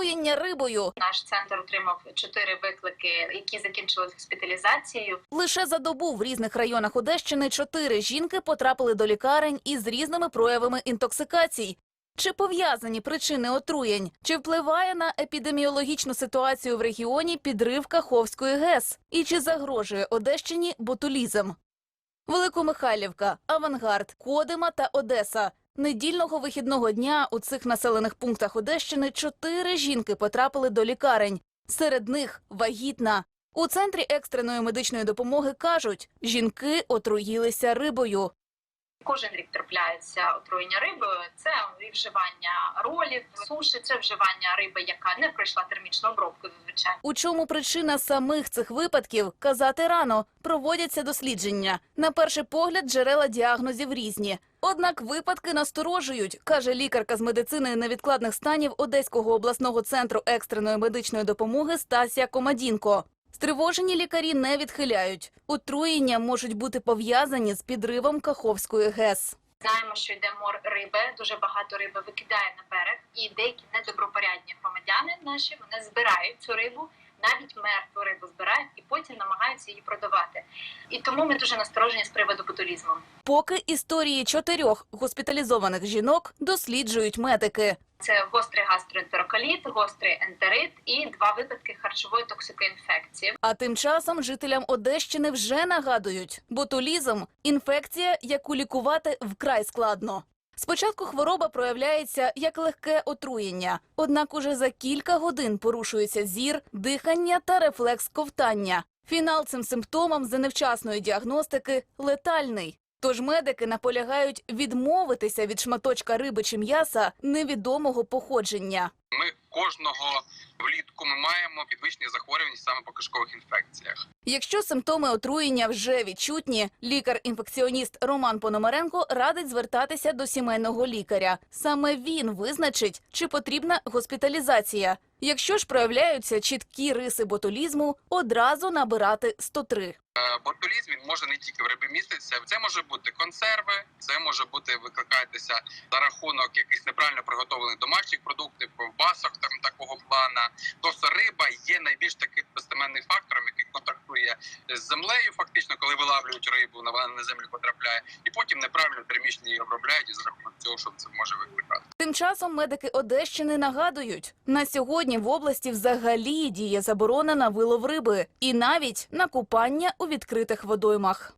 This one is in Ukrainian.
Отруєння рибою Наш центр отримав чотири виклики, які закінчилися госпіталізацією. лише за добу в різних районах Одещини чотири жінки потрапили до лікарень із різними проявами інтоксикацій. Чи пов'язані причини отруєнь? Чи впливає на епідеміологічну ситуацію в регіоні підрив Каховської ГЕС? І чи загрожує Одещині ботулізм? Великомихайлівка, Авангард, Кодима та Одеса. Недільного вихідного дня у цих населених пунктах Одещини чотири жінки потрапили до лікарень. Серед них вагітна. У центрі екстреної медичної допомоги кажуть, жінки отруїлися рибою. Кожен рік трапляється отруєння рибою. Це вживання ролів, суші, це вживання риби, яка не пройшла термічну обробку зазвичай. У чому причина самих цих випадків казати рано. Проводяться дослідження. На перший погляд, джерела діагнозів різні. Однак випадки насторожують, каже лікарка з медицини невідкладних станів Одеського обласного центру екстреної медичної допомоги Стасія Комадінко. Стривожені лікарі не відхиляють. Отруєння можуть бути пов'язані з підривом Каховської ГЕС. Знаємо, що йде мор риби. Дуже багато риби викидає на берег, і деякі недобропорядні громадяни наші вони збирають цю рибу, навіть мертву рибу збирають і потім намагаються її продавати. І тому ми дуже насторожені з приводу ботулізму. Поки історії чотирьох госпіталізованих жінок досліджують медики. Це гострий гастроентероколіт, гострий ентерит і два випадки харчової токсикоінфекції. А тим часом жителям Одещини вже нагадують, ботулізм – інфекція, яку лікувати вкрай складно. Спочатку хвороба проявляється як легке отруєння, однак уже за кілька годин порушується зір, дихання та рефлекс ковтання. Фінал цим симптомам за невчасної діагностики – летальний. Тож медики наполягають відмовитися від шматочка риби чи м'яса невідомого походження. Ми кожного влітку ми маємо підвищення захворюваність саме по кишкових інфекціях. Якщо симптоми отруєння вже відчутні, лікар-інфекціоніст Роман Пономаренко радить звертатися до сімейного лікаря. Саме він визначить, чи потрібна госпіталізація. Якщо ж проявляються чіткі риси ботулізму, одразу набирати 103. Е, Ботулізм він може не тільки в рибі міститися. Це може бути консерви, це може бути викликатися за рахунок якихось неправильно приготовлених домашніх продуктів, ковбасок там такого плана. Тобто риба є найбільш таким достеменним фактором, який контактує з землею, фактично, коли вилавлюють рибу, вона на землю потрапляє, і потім неправильно термічно її обробляють і за рахунок цього, що це може викликати. Тим часом медики Одещини нагадують, на сьогодні в області взагалі діє заборона на вилов риби і навіть на купання у відкритих водоймах.